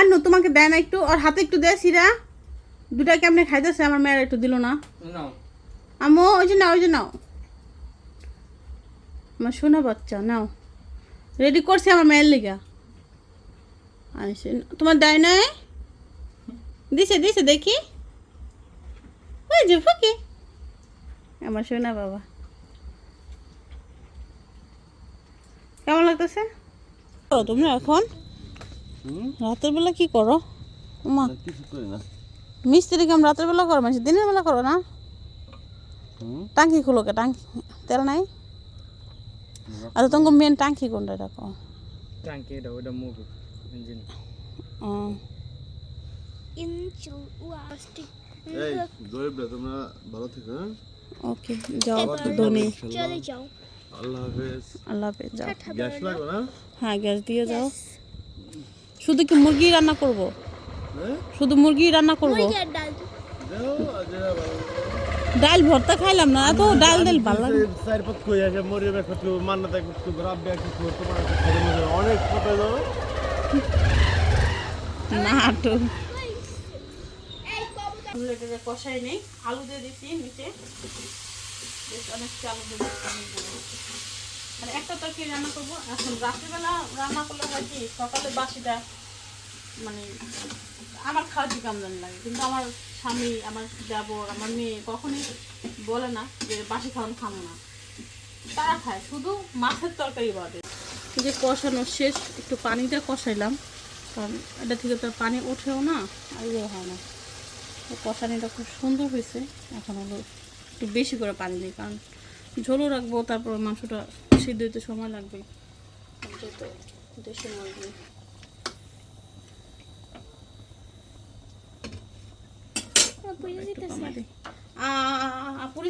মান্নু তোমাকে দেয় না একটু আর হাতে একটু দেয় সিরা। দুটা কেমনে খাইতেছে? আমার মেয়ের একটু দিল না। নাও। আমো ওই যে নাও ওই যে নাও। আমার শোনা বাচ্চা নাও। রেডি করছি আমার মেয়ের লিগা। তোমার দেয় নাই? দিছে দিছে দেখি। ওই যে ফুকি। আমার শোনা বাবা। কেমন লাগতেছে? করো তোমরা এখন রাতের বেলা কি করো? মা না, কিছু করি না। মিস্ত্রি কাম রাতের বেলা করো মানে দিনের বেলা করো না? হুম? টাঙ্কি খুলো কে টাঙ্কি তেল নাই? আচ্ছা তোমাকে মেন টাঙ্কি কোনটা দেখো ট্যাঙ্কি এটা ওটা মুভ ইঞ্জিন. এই তোমরা ভালো থেকো হ্যাঁ? ওকে যাও ধনী। চলে যাও। আল্লাহ হাফেজ। আল্লাহ হাফেজ যাও। গ্যাস লাগবে না? হ্যাঁ গ্যাস দিয়ে যাও। শুধু কি মুরগি রান্না করব? হ্যাঁ? শুধু মুরগি রান্না করব? ডাল। ভর্তা খাইলাম না এত ডাল ডাল ভালো লাগে চার পাঁচ কই আছে মরিয়ে বেশ একটু মান্নাতে একটু রাব্বে একটু তোমার একটু খাইতে মজা অনেক কথা দাও। না তো এটাকে কষাই নেই আলু দিয়ে দিচ্ছি নিচে বেশ অনেক আলু দিয়ে। মানে একটা তরকারি রান্না করব। এখন রাত্রিবেলা রান্না করলে হয় কি, সকালে বাসিটা মানে আমার খাওয়ার দিকে আমদানি লাগে। কিন্তু আমার স্বামী, আমার দেবর আমার মেয়ে কখনই বলে না যে বাসি খাওয়ানো খাব না। তারা খায়, শুধু মাছের তরকারি বাদে। যে কষানো শেষ, একটু পানিটা কষাইলাম। কারণ এটা থেকে তো পানি ওঠেও না, আর ইয়ে হয় না। কষানিটা খুব সুন্দর হয়েছে। এখন হলো একটু বেশি করে পানি দিই, কারণ ঝোলও রাখব, তারপর মাংসটা সিদ্ধ হতে সময় লাগবে। যেহেতু দেশি মুরগি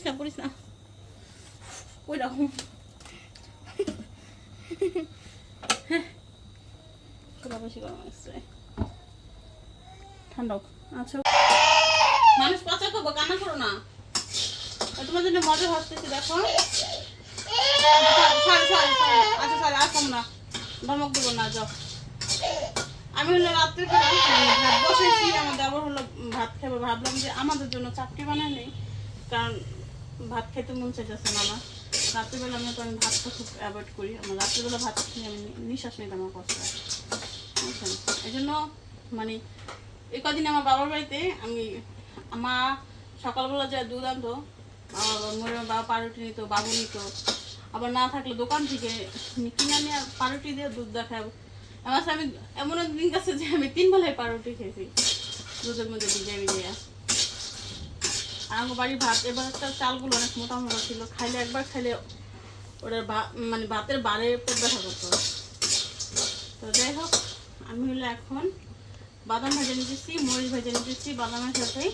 না না। ওই বেশি গরম আসছে ঠান্ডা আচ্ছা। মানুষ পচা করব কান্না করো না। তোমার জন্য মজা হসতেছি দেখো। আমি হলো রাত্রে বসেছি আমার দেবর হলো ভাত খাবে ভাবলাম যে আমাদের জন্য চাপটি বানাই নেই কারণ ভাত খেতে মন চাইতেছে না আমার রাত্রিবেলা আমি তো আমি ভাতটা খুব অ্যাভয়েড করি আমার রাত্রিবেলা ভাত খেয়ে আমি নিঃশ্বাস নিতে আমার। কষ্ট বুঝছেন এই জন্য মানে এই কদিন আমার বাবার বাড়িতে আমি মা সকালবেলা যায় দুধ আনতো, আমার বাবা পাউরুটি নিত বাবু নিত। আবার না থাকলে দোকান থেকে কিনে নিয়ে পাউরুটি দিয়ে দুধ দেখাবো। আমার আমি এমন দিন গেছে যে আমি তিন বেলায় পাউরুটি খেয়েছি। দুধের মধ্যে ভিজিয়ে ভিজিয়ে আর আমার বাড়ির ভাত, এবার একটা চালগুলো অনেক মোটা মোটা ছিল। খাইলে একবার খাইলে ওটার বা- মানে ভাতের বারে পেট ব্যথা করতো তো যাই হোক, আমি হলো এখন বাদাম ভেজে নিতেছি, মরিচ ভেজে নিতেছি বাদামের সাথে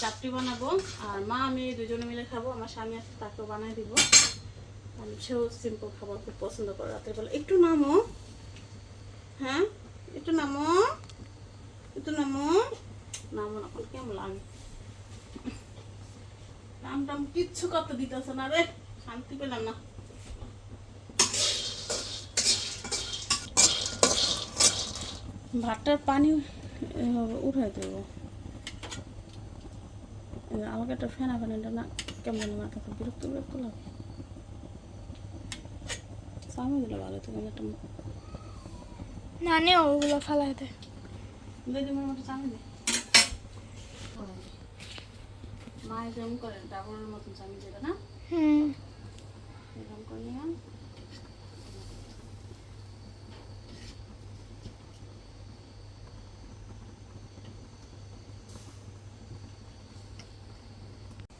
চাপটি বানাবো। আর মা, আমি দুজনে মিলে খাব, আমার স্বামী আছে, তাকেও বানাই দিব। কারণ সেও সিম্পল খাবার খুব পছন্দ করে রাতের বেলা। একটু নামো। হ্যাঁ? একটু নামো। একটু নামো। নামো না কেমন লাগে? নাম টাম কিচ্ছু করতে দিতেছে না রে। শান্তি পেলাম না। ভাতটার পানি উঠাই দেবো। আমাকে একটা ফেনা ফেনাটা না কেমন মাথা বিরক্ত বিরক্ত লাগে। দিলে ভালো তো কিন্তু একটা না নে ওগুলো ফালাই দে। দিদিমার মতো চামি দে। মায়ের যেমন করে ডাবরের মতন চামি যেটা না? হুম। এরকম করে নিলাম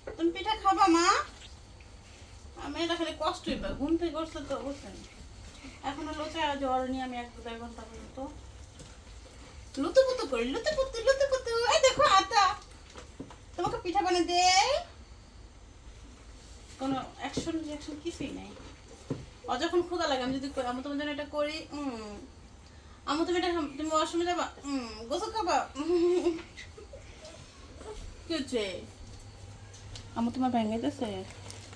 তুমি পিঠা খাবা মা আমি এটা খালি কষ্টই পাই ঘুম থেকে করছে তো বুঝছেন? এখন লোচা জ্বর নিয়ে আমি এক দু দেড় ঘণ্টা পর্যন্ত লুতুপুতু করি লুতুপুতু লুতুপুতু এই দেখো আতা তোমাকে পিঠা বানিয়ে দে কোনো অ্যাকশন রিয়াকশন কিছুই নাই। ও যখন ক্ষুদা লাগে, আমি যদি আমি তোমার জন্য এটা করি আমি তুমি এটা তুমি ওয়াশরুমে যাবা গোসল খাবা। কি হচ্ছে? আমি তোমার ভেঙে গেছে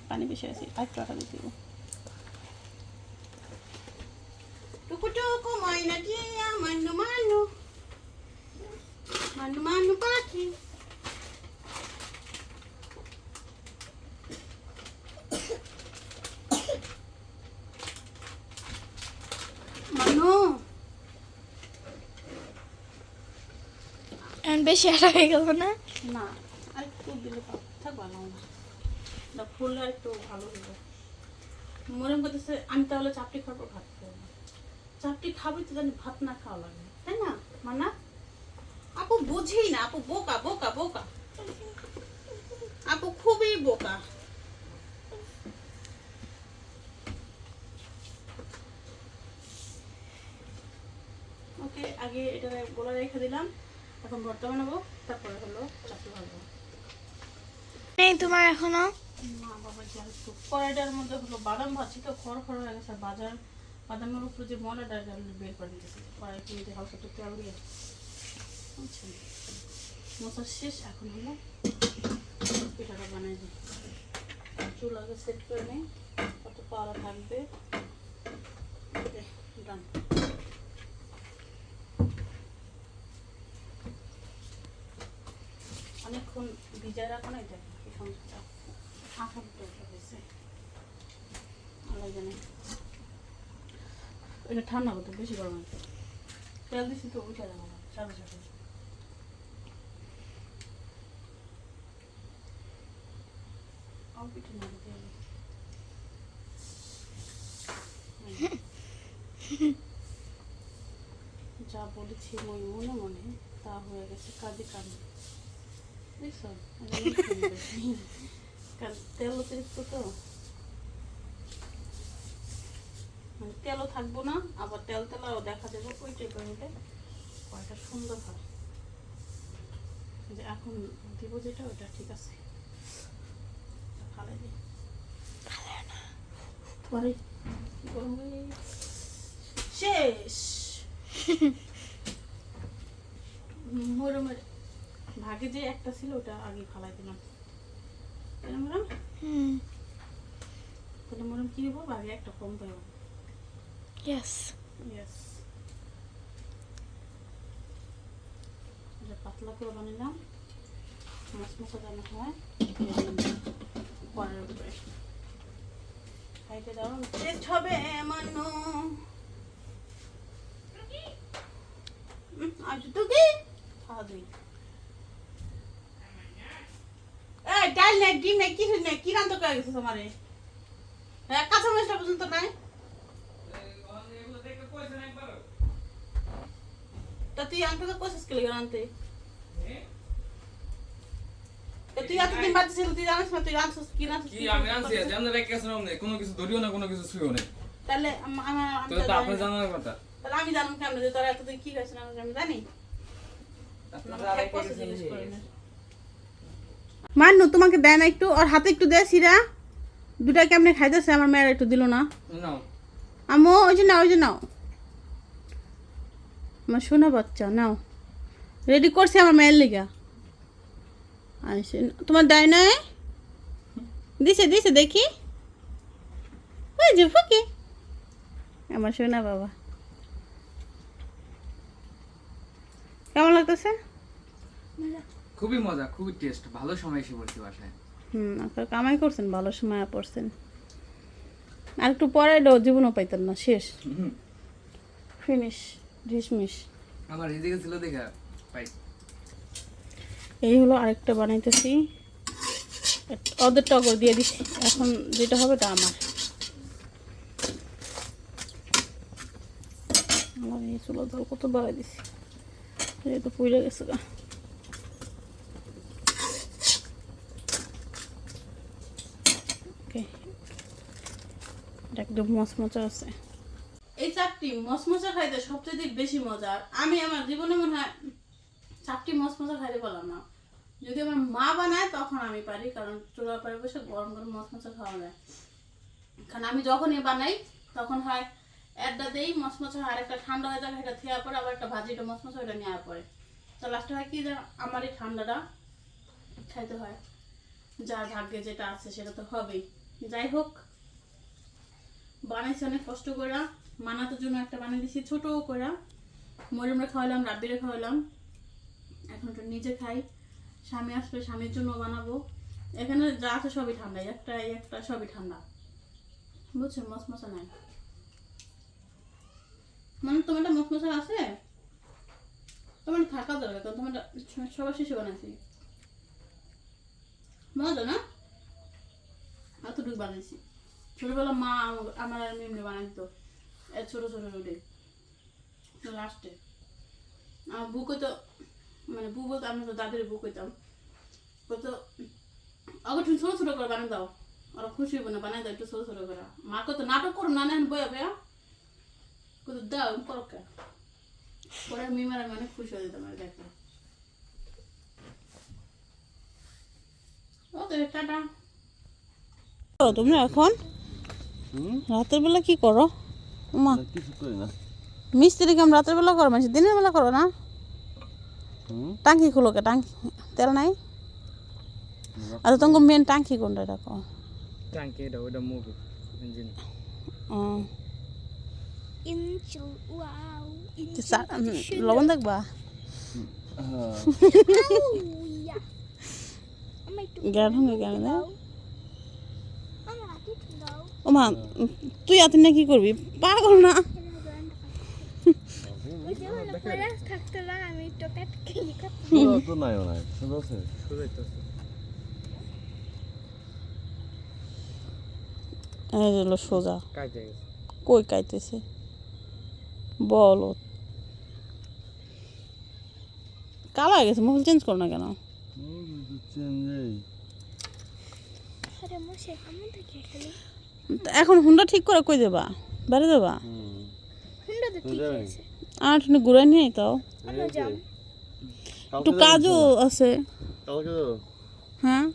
পানি বেশি আছে আর একটু আটা দিয়ে দিব টুকু টুকু ময়না টিয়া মানু মানু পাখি মানু এখন বেশি আটা হয়ে গেল না? না আর একটু দিলে থাক ভালো না না আর একটু ভালো হবে মনে করতেছে আমি তাহলে চাপটি খাব খাব না। চাপটি খাবি তো জানি ভাত না খাওয়া লাগে। তাই না? মানা? আপু বুঝি না আপু বোকা বোকা বোকা। আপু খুবই বোকা। ওকে আগে এটা গোলা রেখে দিলাম। এখন ভর্তা বানাবো তারপরে হলো চাকরি ভাজবো নেই তোমার এখনও? না বাবা জাল কড়াইটার মধ্যে হলো বাদাম ভাজি তো খড় খড় হয়ে গেছে বাজার বাদামের উপরে যে এটা বের করে দিয়েছি কড়াই কিনতে হালকা একটু তেল বুঝছেন মশলা শেষ, এখন হলো পিঠাটা বানাই দিই। চুলাকে সেট করে নিই, কত পাওয়া থাকবে? ডান অনেকক্ষণ ভিজায় রাখো না, এটা কি সমস্যা আঠার দরকার হয়েছে। আলাদা জানে এটা ঠান্ডা হতো বেশি গরম তেল তো, উঠে যাব। যা বলেছি মই মনে মনে, তা হয়ে গেছে কাজে কামে। দেখছ তেল অতিরিক্ত তো। মানে তেলও থাকব না আবার তেল তেলাও দেখা যাবে ওই টাইপের হলে কয়টা সুন্দর হয়। যে এখন দিব যেটা ওটা ঠিক আছে। ফালাই দিই পরে এই? শেষ। মরে মরে ভাগে যে একটা ছিল ওটা আগে ফালাই দিলাম। ম্যাডাম হুম। তাহলে ম্যাডাম কি দেবো? ভাগে একটা কম পাইব ইয়েস ইয়েস পাতলা করে বানালাম মাছ মশলা যেন হয় পরের উপরে খাইতে দারুণ টেস্ট হবে মানো আজ তো কি খাওয়া দিই ডাল নেই ডিম নেই কিছু নেই কি রান্না করে গেছো তোমারে কাঁচা মাছটা পর্যন্ত নাই তা তুই আনতে তো কোশিস করলি কেন আনতে তা তুই এতদিন বাদ ছিল তুই জানিস না তুই রাঁধছিস কি রাঁধছিস কি আমি আনছি জানলে রেখে গেছেন আপনি কোনো কিছু ধরিও না কোনো কিছু ছুঁয়েও নেই তাহলে আমার তো তো তো জানি আপনার জানার কথা তাহলে আমি জানব কেমন যে তোরা এতদিন কি খাইছিস আমি আমি জানি মান্নু তোমাকে দেয় না একটু আর হাতে একটু দে সিরা। দুটা কেমনে খাইতেছে আমার মেয়ের একটু দিল না। নাও আমো ওই যে নাও ওই যে নাও। আমার শোনা বাচ্চা নাও। রেডি করছে আমার মেয়ের লিগা। আইসে তোমার দেয় না দিছে দিছে দেখি। ওই যে ফুকি। আমার শোনা বাবা। কেমন লাগতেছে? খুবই মজা খুবই টেস্ট ভালো সময় এসে পড়ছি বাসায়। হুম আপনার কামাই করছেন ভালো সময় পড়ছেন। আর একটু পরে এলো জীবনও পাইতেন না শেষ। ফিনিশ ঢিসমিস আমার এদিকে ছিল দেখা পাই। এই হলো আরেকটা বানাইতেছি। ওদের টগর দিয়ে দিচ্ছি এখন যেটা হবে তা আমার। আমার এই চুলো জল কত বাড়াই দিছি। এই তো পুড়ে গেছে গা। একদম মচমচা আছে। চাপটি মচমচা খাইতে সবচেয়ে বেশি মজা। আর আমি আমার জীবনে মনে হয় চাপটি মচমচা খাইতে পারলাম না। যদি আমার মা বানায়, তখন আমি পারি, কারণ চুলার পরে বসে গরম গরম মচমচা খাওয়া যায়। কারণ আমি যখনই বানাই, তখন হয় একটা দেই মচমচা হয় আরেকটা ঠান্ডা হয়ে যায় এটা থেওয়ার পরে, আবার একটা ভাজিটা মচমচা ওটা নেওয়ার পরে। তো লাস্টে হয় কি আমার এই ঠান্ডাটা খাইতে হয়। যার ভাগ্যে যেটা আছে, সেটা তো হবেই। যাই হোক, বানাইছে অনেক কষ্ট করে মানাতের জন্য একটা বানিয়ে দিছি ছোট করে মরিমরে খাওয়ালাম, রাব্বিরে খাওয়ালাম। এখন একটু নিজে খাই। স্বামী আসলে স্বামীর জন্য বানাবো। এখানে যা আছে সবই ঠান্ডা, একটা একটা সবই ঠান্ডা। বুঝছ? মশমশা নাই। মানে তোমারটা মশমশা আছে? তোমার থাকা দরকার, কারণ তোমার সবার শেষে বানাইছি। মজা না? এতটুকু বানাইছি। ছোটবেলা মা আম- আমার আর মেমনি বানাই এ ছোট ছোট রুটি লাস্টে আমার বুক তো মানে বু বলতে আমরা তো দাদির বুক হইতাম। বলতো আগে তুমি ছোট ছোট করে বানিয়ে দাও। ওরা খুশি হইব না বানিয়ে দাও একটু ছোট ছোট করে। মা কত নাটক করো না নেন বয়া বয়া। কত দাও করো কে? পরে মিমার আমি অনেক খুশি হয়ে যেতাম টাটা। তোমরা এখন? হুম? রাতের বেলা কি করো? মা। কিছু করি না। মিস্ত্রি কাম রাতের বেলা করো মানে দিনের বেলা করো না? টাঙ্কি খুলো কে টাঙ্কি। তেল নাই? আচ্ছা তোমাকে মেন টাঙ্কি কোনটা দেখো ট্যাঙ্কি এটা ওটা মুভি ইঞ্জিন লবণ দেখবা? একটু হঙ্গে গ্যান দাও আমি হাতে দাও ও মা তুই এত না কি করবি? পাগল না। সোজা। কই কাইতেছে? বলো কালো হয়ে গেছে মোবাইল চেঞ্জ করো না কেন? চেঞ্জ এখন হুন্ডা ঠিক করে কই দেবা? বেড়ে দেবা? হুম হুন্ডা ঠিক আছে। আর তুমি ঘুরে নিয়ে তাও? একটু কাজও আছে। কালকে হ্যাঁ?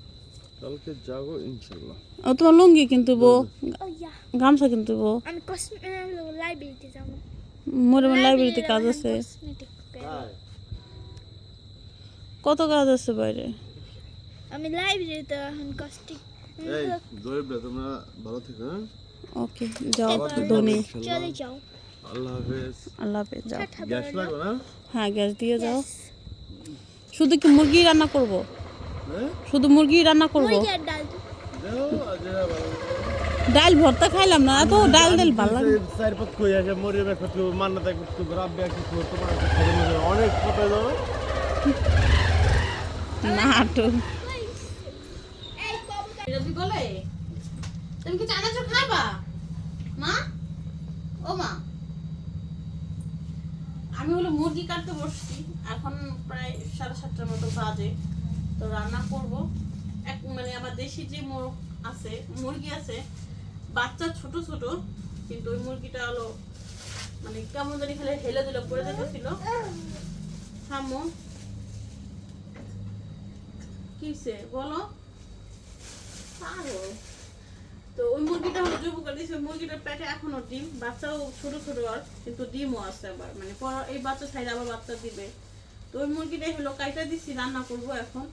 কালকে যাব ইনশাল্লাহ। ও তোমার লুঙ্গি কিন্তু বো গামছা কিন্তু বো আমি লাইব্রেরিতে যাব। মোর লাইব্রেরিতে কাজ আছে। কত কাজ আছে বাইরে? আমি লাইব্রেরিতে এখন কস্টিক এই জয়েব তোমরা ভালো থেকো হ্যাঁ? ওকে যাও চলে যাও। আল্লাহ হাফেজ। আল্লাহ হাফেজ যাও। গ্যাস লাগবে না? হ্যাঁ গ্যাস দিয়ে যাও। শুধু কি মুরগি রান্না করব? হ্যাঁ? শুধু মুরগি রান্না করব? ডাল। ভর্তা খাইলাম না এত ডাল ডাল ভালো লাগে। চার পাঁচ কই আছে মরিয়ে তো করতে রাব্বে অনেক কথা দাও না তো এই বলে তুমি কি চানাচুর খাবা? মা? ও মা। আমি হলো মুরগি কাটতে বসছি। এখন প্রায় সাড়ে সাতটার মতো বাজে। তো রান্না করব। এক মানে আমার দেশি যে মোরগ আছে, মুরগি আছে, বাচ্চা ছোট ছোট, কিন্তু ওই মুরগিটা হলো মানে কেমন জানি খেলে হেলে দিলে পড়ে যেতেছিল। থামো। কিসে বলো। তো ওই মুরগিটা হলো জৈব করে দিয়েছে মুরগিটার পেটে এখনও ডিম, বাচ্চাও ছোট ছোট আর, কিন্তু ডিমও আছে আবার। মানে এই বাচ্চা সাইড আবার বাচ্চা দিবে। তো ওই মুরগিটাই হলো, কাইটা দিচ্ছি রান্না করব এখন।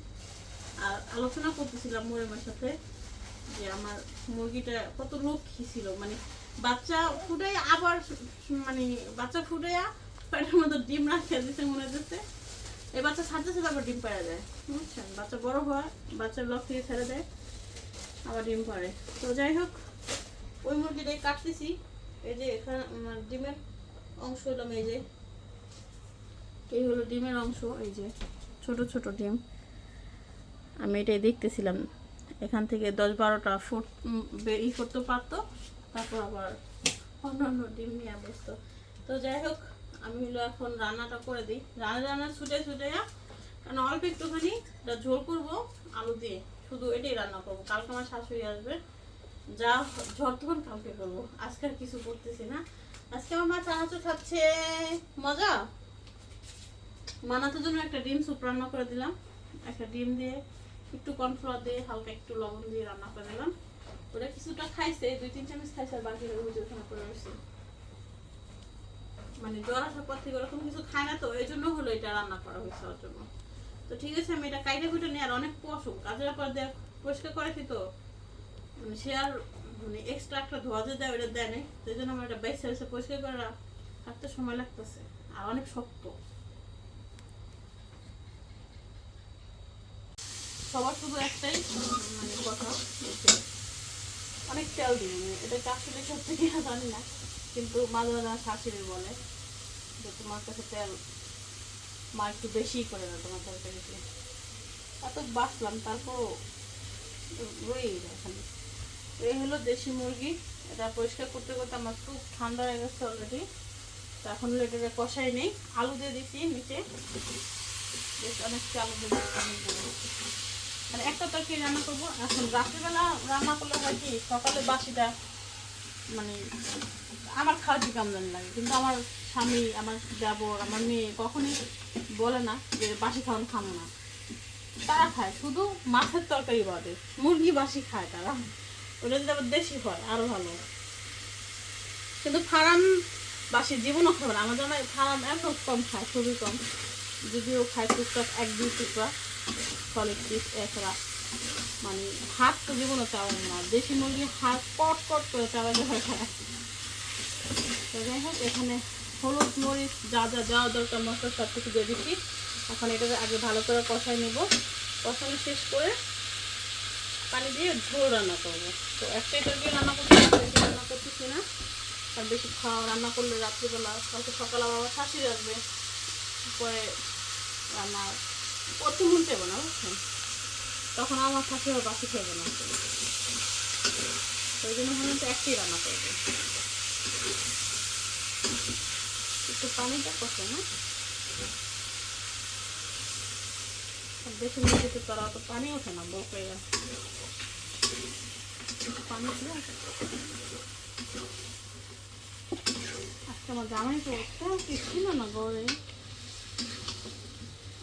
আর আলোচনা করতেছিলাম মরিমার সাথে যে আমার মুরগিটা কত লক্ষ্মী ছিল। মানে বাচ্চা ফুটাই আবার মানে বাচ্চা ফুটাইয়া পেটের মধ্যে ডিম রাখিয়ে দিতে মনে হচ্ছে এই বাচ্চা ছাড়তে ছাড়তে আবার ডিম পাড়া যায়। বুঝছেন? বাচ্চা বড় হয়, বাচ্চার লক্ষ্মী ছেড়ে দেয়। আবার ডিম পাড়ে। তো যাই হোক ওই মুরগিটাই কাটতেছি। এই যে এখানে আমার ডিমের অংশ হলো এই যে। এই হলো ডিমের অংশ এই যে ছোট ছোট ডিম। আমি এটাই দেখতেছিলাম। এখান থেকে দশ বারোটা ফুট উম, বে- ই করতে পারতো। তারপর আবার অন্যান্য ডিম নিয়ে বসতো। তো যাই হোক আমি হলো এখন রান্নাটা করে দিই। রান্না রান্না ছুটে ছুটে কারণ অল্প একটুখানি ঝোল করব আলু দিয়ে। শুধু এটাই রান্না করব। কালকে আমার শাশুড়ি আসবে। যা ঝড় তখন কালকে করব। আজকে আর কিছু করতেছি না। আজকে আমার মা চানাচুর খাচ্ছে। মজা? মানাতে জন্য একটা ডিম স্যুপ রান্না করে দিলাম। একটা ডিম দিয়ে একটু কর্নফ্লাওয়ার দিয়ে হালকা একটু লবণ দিয়ে রান্না করে দিলাম ওটা কিছুটা খাইছে, দুই তিন চামচ খাইছে আর বাকি ওখানে করে রয়েছে। মানে জ্বর আসার পর থেকে ওরকম কিছু খায় না তো, এই জন্য হলো এটা রান্না করা হয়েছে ওর জন্য। তো ঠিক আছে, আমি এটা কাইটে কুটে নিয়ে আর অনেক পশু। কাজের পর দেখ, পরিষ্কার করেছি তো। মানে সে আর মানে এক্সট্রা একটা ধোয়া যে দেয় ওটা দেয় নাই। সেই জন্য আমার এটা বাইসে বাইসে পরিষ্কার করে রাখতে সময় লাগতেছে। আর অনেক শক্ত। সবার শুধু একটাই মানে কথা অনেক তেল দিই এটা আসলে সত্যি কিনা জানি না। কিন্তু মাঝে মাঝে আমার শাশুড়ি বলে যে তোমার কাছে তেল মা একটু বেশি করে না তোমার তরকারিতে। এত বাঁচলাম তারপরও রয়েই খালি এই হলো দেশি মুরগি, এটা পরিষ্কার করতে করতে আমার খুব ঠান্ডা হয়ে গেছে অলরেডি তো এখন হলো এটাকে কষাই নেই, আলু দিয়ে দিচ্ছি নিচে। বেশ অনেকটা আলু দিয়ে মানে একটা তরকারি রান্না করব। এখন রাত্রিবেলা রান্না করলে হয় কি, সকালে বাসিটা মানে আমার খাওয়া কি কেমন জানি লাগে, কিন্তু আমার স্বামী, আমার দেবর আমার মেয়ে কখনই বলে না যে বাসি খাওয়ান খাব না। তারা খায়, শুধু মাছের তরকারি বাদে। মুরগি বাসি খায় তারা। ওটা যদি আবার দেশি হয়, আরও ভালো। কিন্তু ফার্ম বাসি জীবনও খাবে না। আমাদের আমার ফার্ম এত কম খায়, খুবই কম। যদিও খায় টুকটাক এক, দুই টুকরা সলিড পিস এছাড়া মানে হাত তো জীবনও চাওয়ানো না। দেশি মুরগি হাত কট কট করে চাওয়াতে হয়। খায় তো যাই হোক, এখানে হলুদ, মরিচ, যা যা দেওয়া দরকার মশলা সব কিছু দিয়ে দিচ্ছি। এখন এটাকে আগে ভালো করে কষাই নেব। কষানো শেষ করে পানি দিয়ে ঝোল রান্না করব। তো একটাই তরকারি রান্না করতে বেশি রান্না করতেছি না। আর বেশি খাওয়া, রান্না করলে রাত্রিবেলা, কালকে সকালে আবার শাশুড়ি রাখবে। পরে রান্না করতে মন চাইব না, বুঝছেন? তখন আমার শাশুড়ি বাসি খাইবে না। ওই জন্য ভাবলাম তো একটাই রান্না করব। একটু পানিটা কষে না। বেশি মুরগিতে তারা অত পানি ওঠে না, বকে পানি দিয়ে আজকে আমার জামাই তো তেল কি ছিল না গড়ে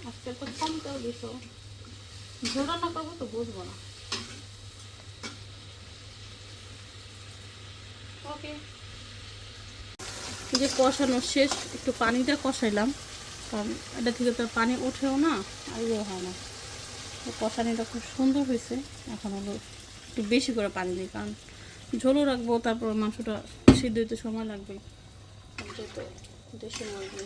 আজকে তো কম তেল দিছ। ঝোল রান্না করব তো বুঝব না। ওকে। যে কষানো শেষ একটু পানিটা কষাইলাম। কারণ এটা থেকে তো আর পানি ওঠেও না আর ইয়ে হয় না। তো কষানিটা খুব সুন্দর হয়েছে। এখন হলো একটু বেশি করে পানি দিই কারণ ঝোলও রাখব তারপর মাংসটা সিদ্ধ হতে সময় লাগবে। যেহেতু দেশি মুরগি।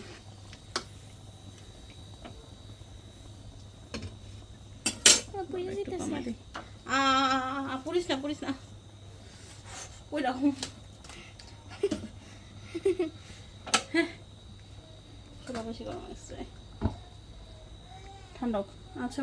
একটু কমাই দিই। আ, আ, আ, আ, পুরিস না পুরিস না ওই রকম বেশি গরম আসছে ঠান্ডা হোক। আচ্ছা